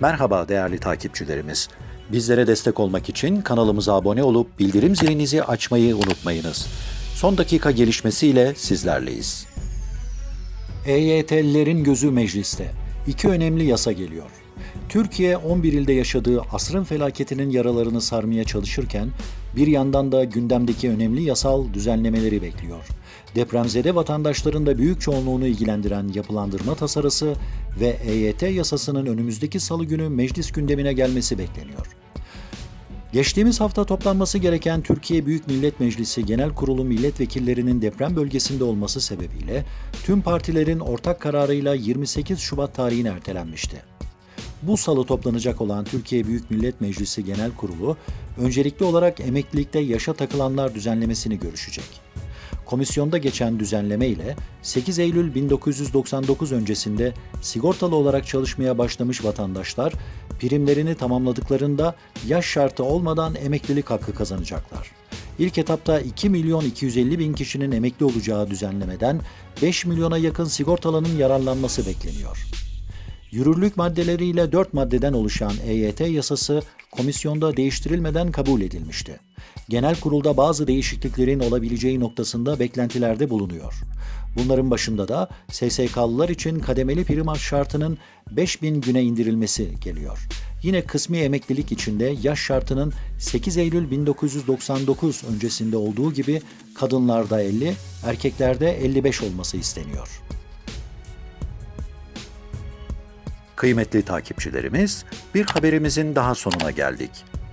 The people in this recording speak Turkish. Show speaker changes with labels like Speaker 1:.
Speaker 1: Merhaba değerli takipçilerimiz. Bizlere destek olmak için kanalımıza abone olup bildirim zilinizi açmayı unutmayınız. Son dakika gelişmesiyle sizlerleyiz. EYT'lilerin gözü mecliste. İki önemli yasa geliyor. Türkiye 11 ilde yaşadığı asrın felaketinin yaralarını sarmaya çalışırken bir yandan da gündemdeki önemli yasal düzenlemeleri bekliyor. Depremzede vatandaşların da büyük çoğunluğunu ilgilendiren yapılandırma tasarısı ve EYT yasasının önümüzdeki salı günü meclis gündemine gelmesi bekleniyor. Geçtiğimiz hafta toplanması gereken Türkiye Büyük Millet Meclisi Genel Kurulu milletvekillerinin deprem bölgesinde olması sebebiyle tüm partilerin ortak kararıyla 28 Şubat tarihine ertelenmişti. Bu salı toplanacak olan Türkiye Büyük Millet Meclisi Genel Kurulu öncelikli olarak emeklilikte yaşa takılanlar düzenlemesini görüşecek. Komisyonda geçen düzenleme ile 8 Eylül 1999 öncesinde sigortalı olarak çalışmaya başlamış vatandaşlar primlerini tamamladıklarında yaş şartı olmadan emeklilik hakkı kazanacaklar. İlk etapta 2 milyon 250 bin kişinin emekli olacağı düzenlemeden 5 milyona yakın sigortalının yararlanması bekleniyor. Yürürlük maddeleriyle 4 maddeden oluşan EYT yasası komisyonda değiştirilmeden kabul edilmişti. Genel kurulda bazı değişikliklerin olabileceği noktasında beklentilerde bulunuyor. Bunların başında da SSK'lılar için kademeli prim şartının 5000 güne indirilmesi geliyor. Yine kısmi emeklilik içinde yaş şartının 8 Eylül 1999 öncesinde olduğu gibi kadınlarda 50, erkeklerde 55 olması isteniyor. Kıymetli takipçilerimiz, bir haberimizin daha sonuna geldik.